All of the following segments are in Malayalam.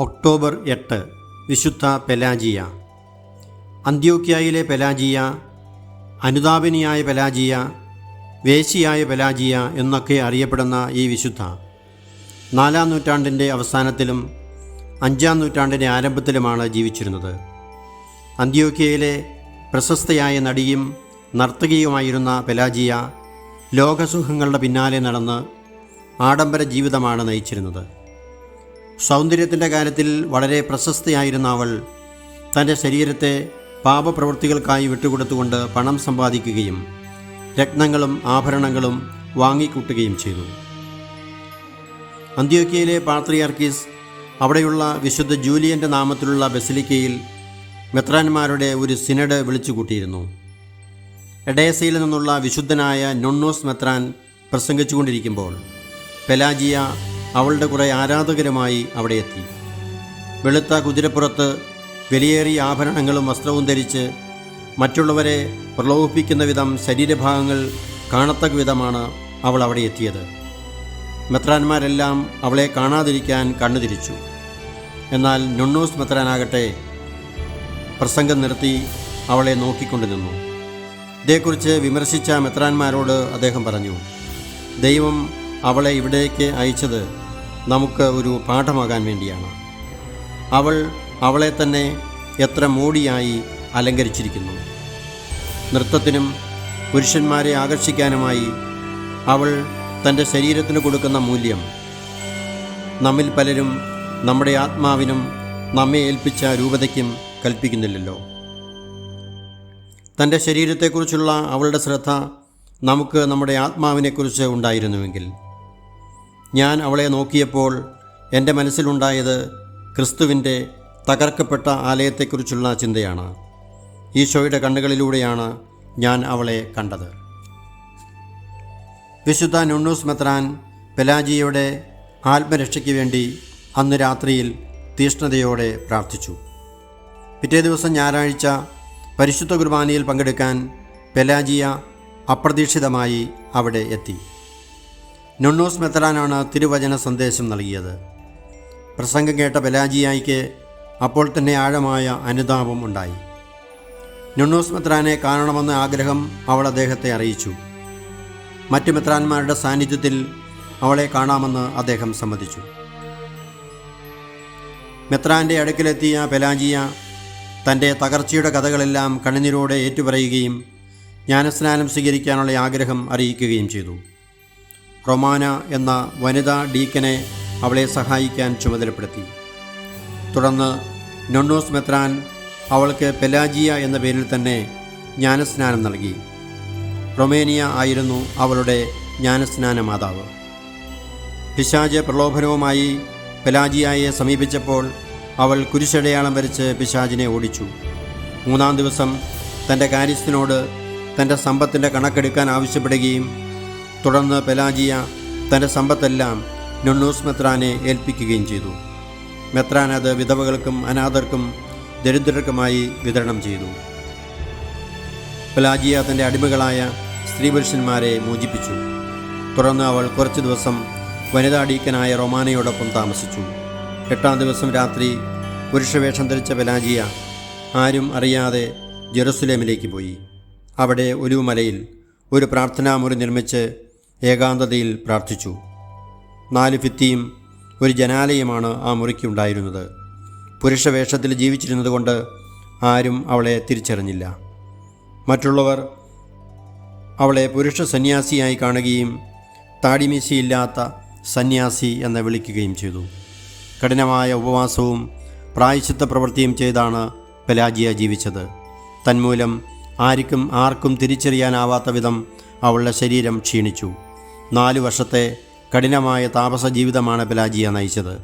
ഒക്ടോബർ എട്ട് വിശുദ്ധ പെലാജിയ. അന്ത്യോക്യായിലെ പെലാജിയ അനുതാപിനിയായ പെലാജിയ വേശിയായ പെലാജിയ എന്നൊക്കെ അറിയപ്പെടുന്ന ഈ വിശുദ്ധ. നാലാം നൂറ്റാണ്ടിന്റെ അവസാനത്തിലും അഞ്ചാം നൂറ്റാണ്ടിന്റെ ആരംഭത്തിലുമാണ് ജീവിച്ചിരുന്നത്. അന്ത്യോക്യയിലെ പ്രശസ്തയായ നടിയും നർത്തകിയുമായിരുന്ന പെലാജിയ ലോകസുഖങ്ങളുടെ പിന്നാലെ നടന്ന് ആഡംബര ജീവിതമാണ് നയിച്ചിരുന്നത്. സൗന്ദര്യത്തിന്റെ കാര്യത്തിൽ വളരെ പ്രശസ്തയായിരുന്ന അവൾ തന്റെ ശരീരത്തെ പാപപ്രവൃത്തികൾക്കായി വിട്ടുകൊടുത്തുകൊണ്ട് പണം സമ്പാദിക്കുകയും രത്നങ്ങളും ആഭരണങ്ങളും വാങ്ങിക്കൂട്ടുകയും ചെയ്തു. അന്ത്യോക്കിയയിലെ പാത്രിയാർക്കീസ് അവിടെയുള്ള വിശുദ്ധ ജൂലിയന്റെ നാമത്തിലുള്ള ബസിലിക്കയിൽ മെത്രാന്മാരുടെ ഒരു സിനഡ് വിളിച്ചുകൂട്ടിയിരുന്നു. എഡേസയിൽ നിന്നുള്ള വിശുദ്ധനായ നൊണ്ണോസ് മെത്രാൻ പ്രസംഗിച്ചുകൊണ്ടിരിക്കുമ്പോൾ പെലാജിയ അവളുടെ കുറെ ആരാധകരുമായി അവിടെ എത്തി. വെളുത്ത കുതിരപ്പുറത്ത് വിലയേറിയ ആഭരണങ്ങളും വസ്ത്രവും ധരിച്ച് മറ്റുള്ളവരെ പ്രലോഭിപ്പിക്കുന്ന വിധം ശരീരഭാഗങ്ങൾ കാണത്തക്ക വിധമാണ് അവൾ അവിടെ എത്തിയത്. മെത്രാന്മാരെല്ലാം അവളെ കാണാതിരിക്കാൻ കണ്ണുതിരിച്ചു എന്നാൽ നൊണ്ണൂസ് മെത്രാനാകട്ടെ പ്രസംഗം നിർത്തി അവളെ നോക്കിക്കൊണ്ടു നിന്നു. ഇതേക്കുറിച്ച് വിമർശിച്ച മെത്രാന്മാരോട് അദ്ദേഹം പറഞ്ഞു ദൈവം അവളെ ഇവിടേക്ക് അയച്ചത് നമുക്ക് ഒരു പാഠമാകാൻ വേണ്ടിയാണ്. അവൾ അവളെ തന്നെ എത്ര മോടിയായി അലങ്കരിച്ചിരിക്കുന്നു. നൃത്തത്തിനും പുരുഷന്മാരെ ആകർഷിക്കാനുമായി അവൾ തന്റെ ശരീരത്തിന് കൊടുക്കുന്ന മൂല്യം. നമ്മിൽ പലരും നമ്മുടെ ആത്മാവിനും നമ്മെ ഏൽപ്പിച്ച രൂപതയ്ക്കും കൽപ്പിക്കുന്നില്ലല്ലോ. തന്റെ ശരീരത്തെക്കുറിച്ചുള്ള അവളുടെ ശ്രദ്ധ നമുക്ക് നമ്മുടെ ആത്മാവിനെക്കുറിച്ച് ഉണ്ടായിരുന്നുവെങ്കിൽ ഞാൻ അവളെ നോക്കിയപ്പോൾ എന്റെ മനസ്സിലുണ്ടായത് ക്രിസ്തുവിന്റെ തകർക്കപ്പെട്ട ആലയത്തെക്കുറിച്ചുള്ള ചിന്തയാണ്. ഈശോയുടെ കണ്ണുകളിലൂടെയാണ് ഞാൻ അവളെ കണ്ടത്. വിശുദ്ധ നുണ്ണൂസ് മെത്രാൻ പെലാജിയുടെ ആത്മരക്ഷയ്ക്ക് വേണ്ടി അന്ന് രാത്രിയിൽ തീഷ്ണതയോടെ പ്രാർത്ഥിച്ചു. പിറ്റേ ദിവസം ഞായറാഴ്ച പരിശുദ്ധ കുർബാനയിൽ പങ്കെടുക്കാൻ പെലാജിയ അപ്രതീക്ഷിതമായി അവിടെ എത്തി. നൊണ്ണൂസ് മെത്രാനാണ് തിരുവചന സന്ദേശം നൽകിയത്. പ്രസംഗം കേട്ട ബലാജിയായിക്ക് അപ്പോൾ തന്നെ ആഴമായ അനുതാപം ഉണ്ടായി. നൊണ്ണൂസ് മെത്രാനെ കാണണമെന്ന ആഗ്രഹം അവൾ അദ്ദേഹത്തെ അറിയിച്ചു. മറ്റു മെത്രാന്മാരുടെ സാന്നിധ്യത്തിൽ അവളെ കാണാമെന്ന് അദ്ദേഹം സമ്മതിച്ചു. മെത്രാന്റെ അടുക്കിലെത്തിയ പെലാജിയ തന്റെ തകർച്ചയുടെ കഥകളെല്ലാം കണ്ണുനീരോടെ ഏറ്റുപറയുകയും ജ്ഞാനസ്നാനം സ്വീകരിക്കാനുള്ള ആഗ്രഹം അറിയിക്കുകയും ചെയ്തു. റൊമാന എന്ന വനിതാ ഡീക്കനെ അവളെ സഹായിക്കാൻ ചുമതലപ്പെടുത്തി. തുടർന്ന് നൊണ്ണോസ് മെത്രാൻ അവൾക്ക് പെലാജിയ എന്ന പേരിൽ തന്നെ ജ്ഞാനസ്നാനം നൽകി. റൊമേനിയ ആയിരുന്നു അവളുടെ ജ്ഞാനസ്നാന മാതാവ്. പിശാജ് പ്രലോഭനവുമായി പെലാജിയായെ സമീപിച്ചപ്പോൾ അവൾ കുരിശടയാളം വരച്ച് പിശാജിനെ ഓടിച്ചു. മൂന്നാം ദിവസം തന്റെ കാര്യസ്ഥനോട് തന്റെ സമ്പത്തിന്റെ കണക്കെടുക്കാൻ ആവശ്യപ്പെടുകയും തുടർന്ന് പെലാജിയ തന്റെ സമ്പത്തെല്ലാം നൊണ്ണൂസ് മെത്രാനെ ഏൽപ്പിക്കുകയും ചെയ്തു. മെത്രാൻ അത് വിധവകൾക്കും അനാഥർക്കും ദരിദ്രർക്കുമായി വിതരണം ചെയ്തു. പെലാജിയ തന്റെ അടിമകളായ സ്ത്രീ പുരുഷന്മാരെ മോചിപ്പിച്ചു. തുടർന്ന് അവൾ കുറച്ച് ദിവസം വനിതാ അടീക്കനായ റൊമാനയോടൊപ്പം താമസിച്ചു. എട്ടാം ദിവസം രാത്രി പുരുഷവേഷം ധരിച്ച പെലാജിയ ആരും അറിയാതെ ജെറുസലേമിലേക്ക് പോയി. അവിടെ ഒരു മലയിൽ ഒരു പ്രാർത്ഥനാമുറി നിർമ്മിച്ച് ഏകാന്തതയിൽ പ്രാർത്ഥിച്ചു. നാല് ഭിത്തിയും ഒരു ജനാലയമാണ് ആ മുറിക്കുണ്ടായിരുന്നത്. പുരുഷവേഷത്തിൽ ജീവിച്ചിരുന്നതുകൊണ്ട് ആരും അവളെ തിരിച്ചറിഞ്ഞില്ല. മറ്റുള്ളവർ അവളെ പുരുഷ സന്യാസിയായി കാണുകയും താടിമീശയില്ലാത്ത സന്യാസി എന്ന് വിളിക്കുകയും ചെയ്തു. കഠിനമായ ഉപവാസവും പ്രായശിത്ത പ്രവൃത്തിയും ചെയ്താണ് പെലാജിയ ജീവിച്ചത്. തന്മൂലം ആർക്കും ആർക്കും തിരിച്ചറിയാനാവാത്ത വിധം അവളുടെ ശരീരം ക്ഷീണിച്ചു. നാലു വർഷത്തെ കഠിനമായ താപസ ജീവിതമാണ് പെലാജിയ നയിച്ചത്.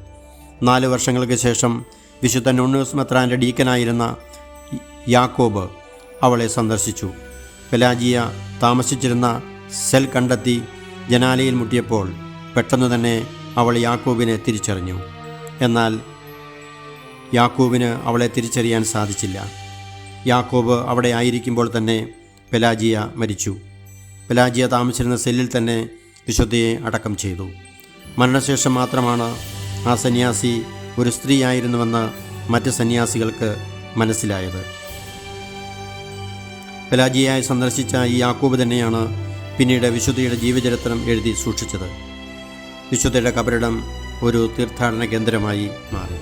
നാല് വർഷങ്ങൾക്ക് ശേഷം വിശുദ്ധ നുണ്ണൂസ് മെത്രാന്റെ ഡീക്കനായിരുന്ന യാക്കോബ് അവളെ സന്ദർശിച്ചു. പെലാജിയ താമസിച്ചിരുന്ന സെൽ കണ്ടെത്തി ജനാലയിൽ മുട്ടിയപ്പോൾ പെട്ടെന്ന് തന്നെ അവൾ യാക്കോബിനെ തിരിച്ചറിഞ്ഞു. എന്നാൽ യാക്കോബിന് അവളെ തിരിച്ചറിയാൻ സാധിച്ചില്ല. യാക്കോബ് അവിടെ ആയിരിക്കുമ്പോൾ തന്നെ പെലാജിയ മരിച്ചു. പെലാജിയ താമസിച്ചിരുന്ന സെല്ലിൽ തന്നെ വിശുദ്ധയെ അടക്കം ചെയ്തു. മരണശേഷം മാത്രമാണ് ആ സന്യാസി ഒരു സ്ത്രീയായിരുന്നുവെന്ന് മറ്റ് സന്യാസികൾക്ക് മനസ്സിലായത്. പലാജിയായി സന്ദർശിച്ച ഈ യാക്കൂബ് തന്നെയാണ് പിന്നീട് വിശുദ്ധിയുടെ ജീവചരിത്രം എഴുതി സൂക്ഷിച്ചത്. വിശുദ്ധയുടെ കബരിടം ഒരു തീർത്ഥാടന കേന്ദ്രമായി മാറി.